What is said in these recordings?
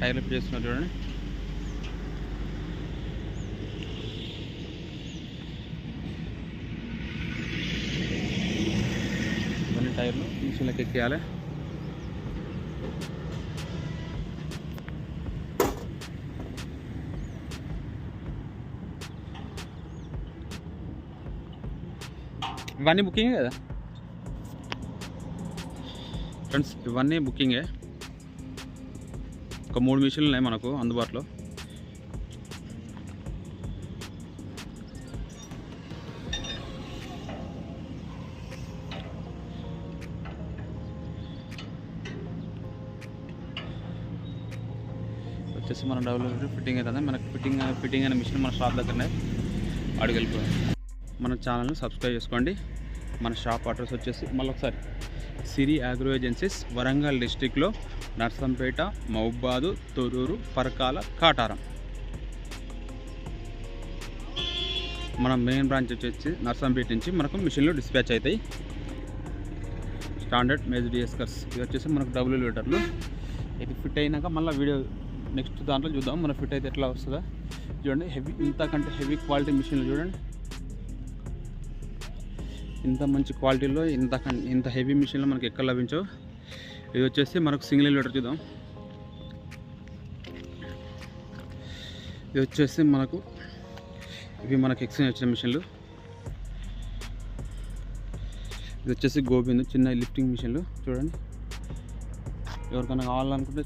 టైర్లు ఫిట్ చేస్తున్నారు చూడండి ఇవన్నీ టైర్లు మిషన్లోకి ఎక్కేయాలి ఇవన్నీ బుకింగే కదా ఫ్రెండ్స్ ఇవన్నీ బుకింగే ఒక మూడు మిషన్లు ఉన్నాయి మనకు అందుబాటులో. వచ్చేసి మన డబ్బులు ఫిట్టింగ్ అవుతుంది మనకు ఫిట్టింగ్ ఫిట్టింగ్ అనే మిషన్ మన షాప్ దగ్గరనే అడిగి వెళ్ళిపోయాం మన ఛానల్ని సబ్స్క్రైబ్ చేసుకోండి. మన షాప్ అడ్రస్ వచ్చేసి మళ్ళీ ఒకసారి సిరి అగ్రో ఏజెన్సీస్ వరంగల్ డిస్టిక్లో నర్సంపేట మౌబాదు తొరూరు పరకాల కాటారం. మన మెయిన్ బ్రాంచ్ వచ్చేసి నర్సంపేట నుంచి మనకు మిషన్లు డిస్పాచ్ అవుతాయి. స్టాండర్డ్ మేజ్ డిఎస్కర్స్ ఇది వచ్చేసి మనకు డబుల్ లీటర్లు ఇది ఫిట్ అయినాక మళ్ళీ వీడియో నెక్స్ట్ దాంట్లో చూద్దాం. మన ఫిట్ అయితే ఎట్లా వస్తుందో? చూడండి హెవీ ఇంతకంటే హెవీ క్వాలిటీ మిషన్లు చూడండి. ఇంత మంచి క్వాలిటీలో ఇంత ఇంత హెవీ మిషన్లో మనకి ఎక్కడ లభించవు? ఇది వచ్చేసి మనకు సింగిల్ లీటర్ చూద్దాం. ఇది వచ్చేసి మనకు ఇవి మనకు ఎక్స్చేంజ్ వచ్చిన మిషన్లు. ఇది వచ్చేసి గోబింద్ చిన్న లిఫ్టింగ్ మిషన్లు చూడండి. ఎవరికైనా కావాలనుకుంటే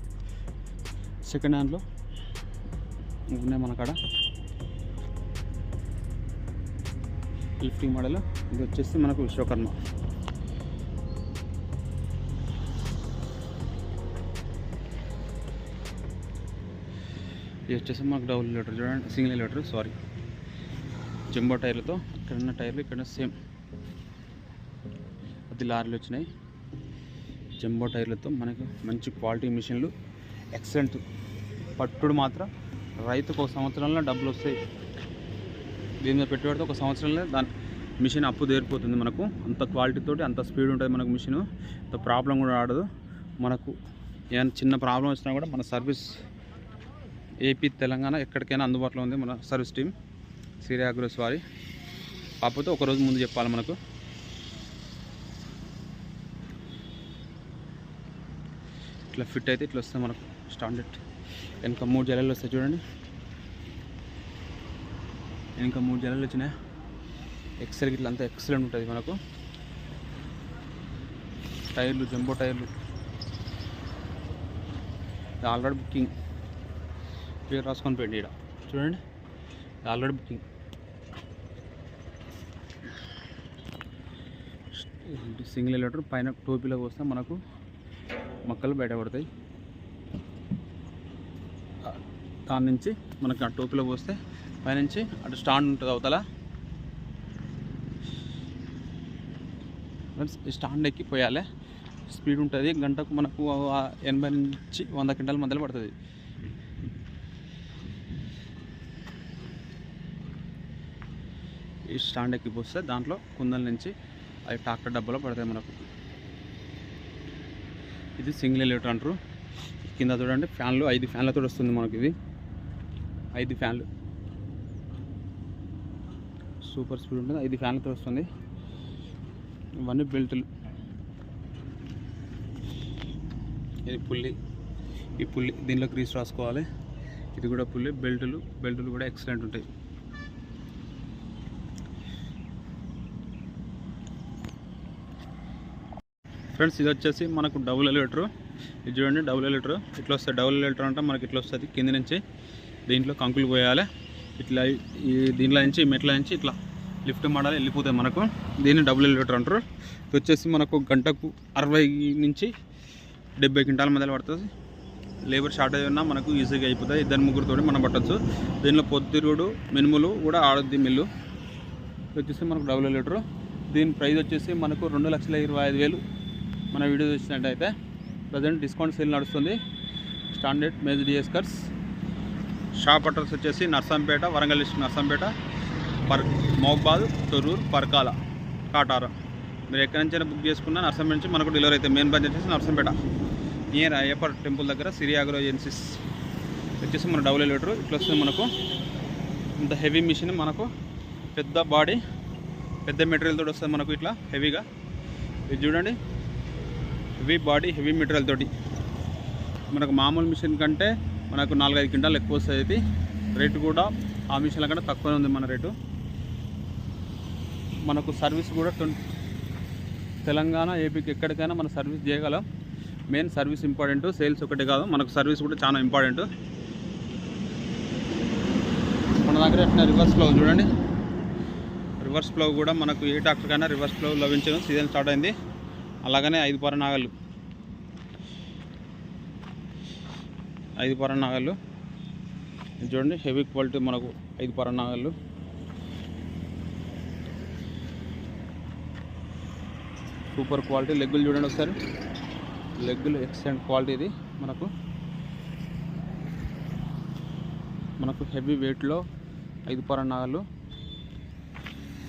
సెకండ్ హ్యాండ్లో ఉన్నాయి మన కాడ. లిఫ్టింగ్ మోడల్ ఇది వచ్చేసి మనకు విశ్వకర్మ. ఇది వచ్చేసి మనకు డబుల్ లీటర్ చూడండి సింగిల్ లీటర్ సారీ జంబో టైర్లతో ఇక్కడ ఉన్న టైర్లు ఇక్కడ సేమ్ అది లారీలు వచ్చినాయి. జంబో టైర్లతో మనకు మంచి క్వాలిటీ మిషన్లు ఎక్సలెంట్ పట్టుడు మాత్రం రైతుకు ఒక సంవత్సరంలో డబ్బులు వస్తాయి. దీని మీద పెట్టుబడితే ఒక సంవత్సరంలో దాని మిషన్ అప్పు తేరిపోతుంది మనకు. అంత క్వాలిటీతోటి అంత స్పీడ్ ఉంటుంది మనకు మిషన్. అంత ప్రాబ్లం కూడా ఆడదు. మనకు ఏమైనా చిన్న ప్రాబ్లం వచ్చినా కూడా మన సర్వీస్ ఏపీ తెలంగాణ ఎక్కడికైనా అందుబాటులో ఉంది మన సర్వీస్ టీం సీరియా అగ్రోస్ వారి కాకపోతే ఒక రోజు ముందు చెప్పాలి మనకు. ఇట్లా ఫిట్ అయితే ఇట్లా వస్తుంది మనకు. స్టాండర్డ్ వెనక మూడు జల్లలు వస్తాయి చూడండి. వెనక మూడు జనాలు వచ్చినాయి ఎక్సెల్ గిట్ల అంతా ఎక్సలెంట్ ఉంటుంది మనకు. టైర్లు జంబో టైర్లు ఆల్రెడీ బుకింగ్ పేరు రాసుకొని పోయండి ఇక్కడ చూడండి. ఆల్రెడీ బుకింగ్ సింగిల్ లీటర్ పైన టోపీలోకి వస్తే మనకు మొక్కలు బయటపడతాయి దాని నుంచి మనకి ఆ టోపీలో పోస్తే పైనుంచి అటు స్టాండ్ ఉంటుంది అవతల. ఫ్రెండ్స్ ఈ స్టాండ్ ఎక్కిపోయాలి స్పీడ్ ఉంటుంది. గంటకు మనకు ఎనభై నుంచి వంద క్వింటాల మధ్యలో పడుతుంది. ఈ స్టాండ్ ఎక్కిపోస్తే దాంట్లో కుందల నుంచి అవి ట్రాక్టర్ డబ్బాలో పడతాయి మనకు. ఇది సింగిల్ ఎలివేటర్ అంటారు. కింద చూడండి ఫ్యాన్లు ఐదు ఫ్యాన్లతో వస్తుంది మనకి ఇది. ఐదు ఫ్యాన్లు. సూపర్ స్పీడ్ ఉంటుంది. ఐదు ఫ్యాన్లతో వస్తుంది. ఇవన్నీ బెల్టులు. ఇది పుల్లి. ఈ పుల్లి దీనిలో గ్రీస్ రాసుకోవాలి. ఇది కూడా పుల్లి బెల్టులు. బెల్టులు కూడా ఎక్సలెంట్ ఉంటాయి. ఫ్రెండ్స్ ఇది వచ్చేసి మనకు డబుల్ లీటర్ ఇది చూడండి డబుల్ లీటర్ ఇట్లా వస్తుంది డబుల్ లీటర్ అంటే మనకి ఇట్లా వస్తుంది కింద నుంచి. దీంట్లో కంకులు పోయాలి. ఇట్లా ఈ దీనిలో నుంచి మెట్ల నుంచి ఇట్లా లిఫ్ట్ మోడాలి వెళ్ళిపోతాయి మనకు. దీన్ని డబుల్ లీటర్ అంటారు. ఇది వచ్చేసి మనకు గంటకు అరవై నుంచి డెబ్బై క్వింటాల మధ్యలో పడుతుంది. లేబర్ షార్టేజ్ ఉన్నా మనకు ఈజీగా అయిపోతుంది ఇద్దరు ముగ్గురుతో మనం పట్టచ్చు. దీనిలో పొద్దురుడు మినుములు కూడా ఆడద్ది మిల్లు. వచ్చేసి మనకు డబుల్ లీటరు దీని ప్రైస్ వచ్చేసి మనకు రెండు లక్షల ఇరవై ఐదు వేలు. మన వీడియో చూసినట్టయితే ప్రజెంట్ డిస్కౌంట్ సేల్ నడుస్తుంది. స్టాండర్డ్ మేజ్ డిఎస్కర్స్ షాప్ అడ్రస్ వచ్చేసి నర్సంపేట వరంగల్ డిస్ట్రిక్ట్ నర్సంపేట పర్ మోగ్బాద్ తొర్రూరు పర్కాల కాటారం. మీరు ఎక్కడి నుంచైనా బుక్ చేసుకున్నా నర్సంపేట నుంచి మనకు డెలివరీ అయితే మెయిన్ బ్రాంచ్ వచ్చేసి నర్సంపేట. నియర్ అయ్యప్ప టెంపుల్ దగ్గర సిరియాగ్రో ఏజెన్సీస్ వచ్చేసి మన డబుల్ ఎలివేటర్. ఇట్లా వస్తుంది మనకు. ఇంత హెవీ మిషన్ మనకు. పెద్ద బాడీ పెద్ద మెటీరియల్ తోటి వస్తుంది మనకు ఇట్లా హెవీగా. ఇది చూడండి. హెవీ బాడీ హెవీ మెటీరియల్ తోటి. మనకు మామూలు మిషన్ కంటే మనకు నాలుగైదు క్వింటాలు ఎక్కువ వస్తుంది రేటు కూడా ఆ మిషన్ల కంటే తక్కువనే ఉంది మన రేటు. మనకు సర్వీస్ కూడా ట్వంటీ తెలంగాణ ఏపీకి ఎక్కడికైనా మనం సర్వీస్ చేయగలం. మెయిన్ సర్వీస్ ఇంపార్టెంట్ సేల్స్ ఒకటే కాదు మనకు సర్వీస్ కూడా చాలా ఇంపార్టెంట్. మన దగ్గర ఎట్లా రివర్స్ ఫ్లో చూడండి. రివర్స్ ఫ్లో కూడా మనకు ఏ డాక్టర్కైనా రివర్స్ ఫ్లో లభించడం సీజన్ స్టార్ట్ అయింది. అలాగనే ఐదు పర నాగలు ఐదు పర నాగళ్ళు చూడండి హెవీ క్వాలిటీ మనకు ఐదు పర నాగళ్ళు సూపర్ క్వాలిటీ. లెగ్గులు చూడండి ఒకసారి. లెగ్గులు ఎక్సలెంట్ క్వాలిటీ ఇది మనకు. మనకు హెవీ వెయిట్లో ఐదు పర నాగలు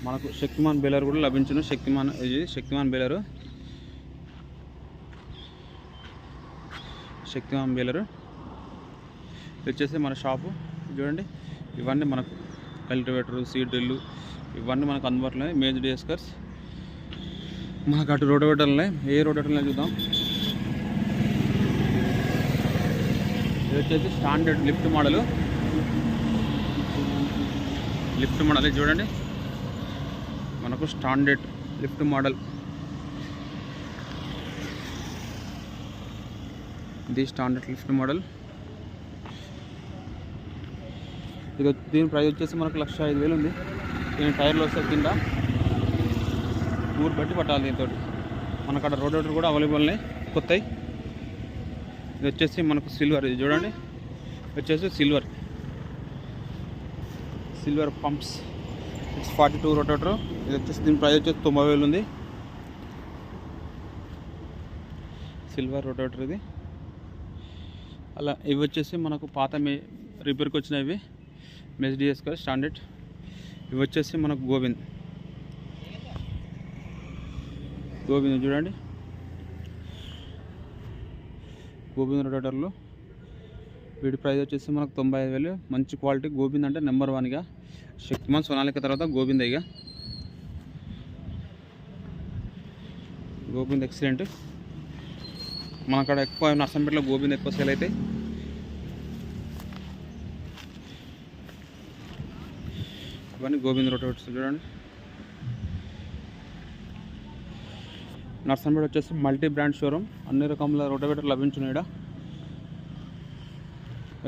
మనకు శక్తిమాన్ బేలర్ కూడా లభించను. శక్తిమాన్ ఇది శక్తిమాన్ బేలరు. శక్తిమాన్ బేలరు. వచ్చేసి మన షాపు. చూడండి ఇవన్నీ మనకు కల్టివేటర్ సీడ్ డ్రిల్లు ఇవన్నీ మనకు అందుబాటులో ఉన్నాయి మేజర్ డిస్కర్స్ మనకు అటు రోడ్డు ఉన్నాయి ఏ రోడ్డు చూద్దాం. ఇది వచ్చేసి standard lift model. Lift model చూడండి. మనకు స్టాండర్డ్ లిఫ్ట్ మోడల్. ఇది స్టాండర్డ్ లిఫ్ట్ మోడల్. ఇది దీని ప్రైస్ వచ్చేసి మనకు లక్ష ఐదు వేలు ఉంది. దీని టైర్లు వస్తాయి కింద ఊరు బట్టి పట్టాలి దీంతో మనకు అక్కడ రోడ్ కూడా అవైలబుల్ ఉన్నాయి. కొత్తవి ఇది వచ్చేసి మనకు సిల్వర్ ఇది చూడండి. ఇది వచ్చేసి silver silver pumps it's forty two rotator ఇది వచ్చేసి దీని ప్రైస్ వచ్చేసి తొంభై వేలు ఉంది. సిల్వర్ రొటేటర్ ఇది. అలా ఇవి వచ్చేసి మనకు పాత రిపేర్కి వచ్చినవి. మెస్డిఎస్ కదా స్టాండర్డ్. ఇవి వచ్చేసి మనకు గోవింద్. గోవింద్ చూడండి. గోవింద్ రొటేటర్లు వీటి ప్రైస్ వచ్చేసి మనకు తొంభై ఐదు వేలు. మంచి క్వాలిటీ గోవింద్ అంటే నెంబర్ వన్గా శక్తిమాన్ సోనాలిక తర్వాత గోవింద్ ఇక. గోవింద్ ఎక్సలెంట్. మన అక్కడ ఎక్కువ నర్సంపేటలో గోవింద్ ఎక్కువ సేల్ అవుతాయి ఇవన్నీ గోవింద రొటేటర్స్ చూడండి. నర్సంపేట వచ్చేసి మల్టీ బ్రాండ్ షోరూమ్. అన్ని రకముల రోటోవేటర్ లభించును ఇక్కడ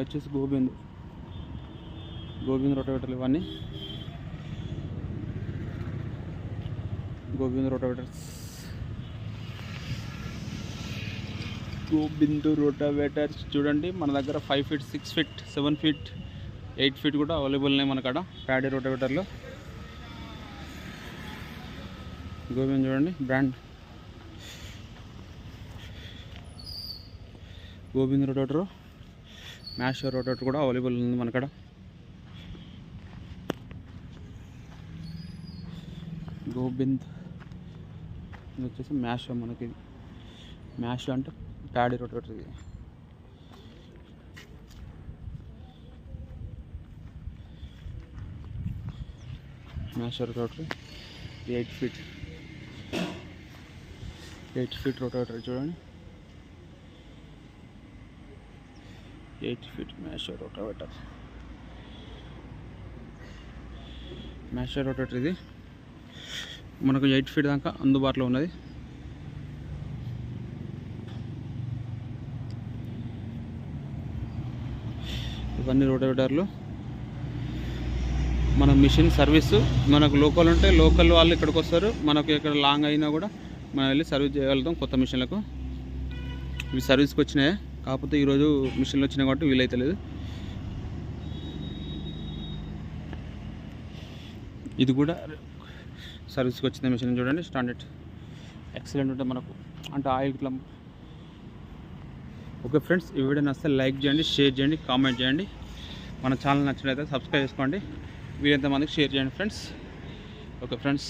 వచ్చేసి గోవింద్. గోవింద్ రోటోవేటర్లు ఇవన్నీ. గోవింద్ రోటోవేటర్స్. గోబిందు రోటోవేటర్స్ చూడండి. మన దగ్గర five feet six feet seven feet eight feet కూడా అవైలబుల్ ఉన్నాయి మనకాడ ప్యాడీ రోటోవేటర్లో. గోవింద్ చూడండి brand. Gobind rotator mash rotator కూడా అవైలబుల్ ఉంది మన కాడ. ఇది వచ్చేసి మ్యాష్ మనకి. మ్యాషో మ్యాష్ అంటే ప్యాడీ రోటోటర్ ఇది. Masher rotor eight feet. Eight feet rotator చూడండి. Eight feet masher rotavator masher rotavator ఇది. మనకు ఎయిట్ ఫీట్ దాకా అందుబాటులో ఉన్నది. ఇవన్నీ రోటోవేటర్లు మన మిషన్ సర్వీస్ మనకు లోకల్ ఉంటే లోకల్ వాళ్ళు ఇక్కడికి వస్తారు. మనకు ఇక్కడ లాంగ్ అయినా కూడా మనం వెళ్ళి సర్వీస్ చేయగలుగుతాం కొత్త మిషన్లకు. ఇవి సర్వీస్కి వచ్చినాయి. కాకపోతే ఈరోజు మిషన్లు వచ్చినాయి కాబట్టి వీలైతే లేదు. ఇది కూడా సర్వీస్కి వచ్చిన మిషన్ చూడండి స్టాండర్డ్. ఎక్సలెంట్ ఉంటుంది మనకు. అంటే ఆయిల్ ఇట్లా ఓకే ఫ్రెండ్స్ ఈ వీడియో నచ్చితే లైక్ చేయండి షేర్ చేయండి కామెంట్ చేయండి. మన ఛానల్ నచ్చినట్లయితే సబ్స్క్రైబ్ చేసుకోండి. వీరంతమందికి షేర్ చేయండి ఫ్రెండ్స్ ఓకే ఫ్రెండ్స్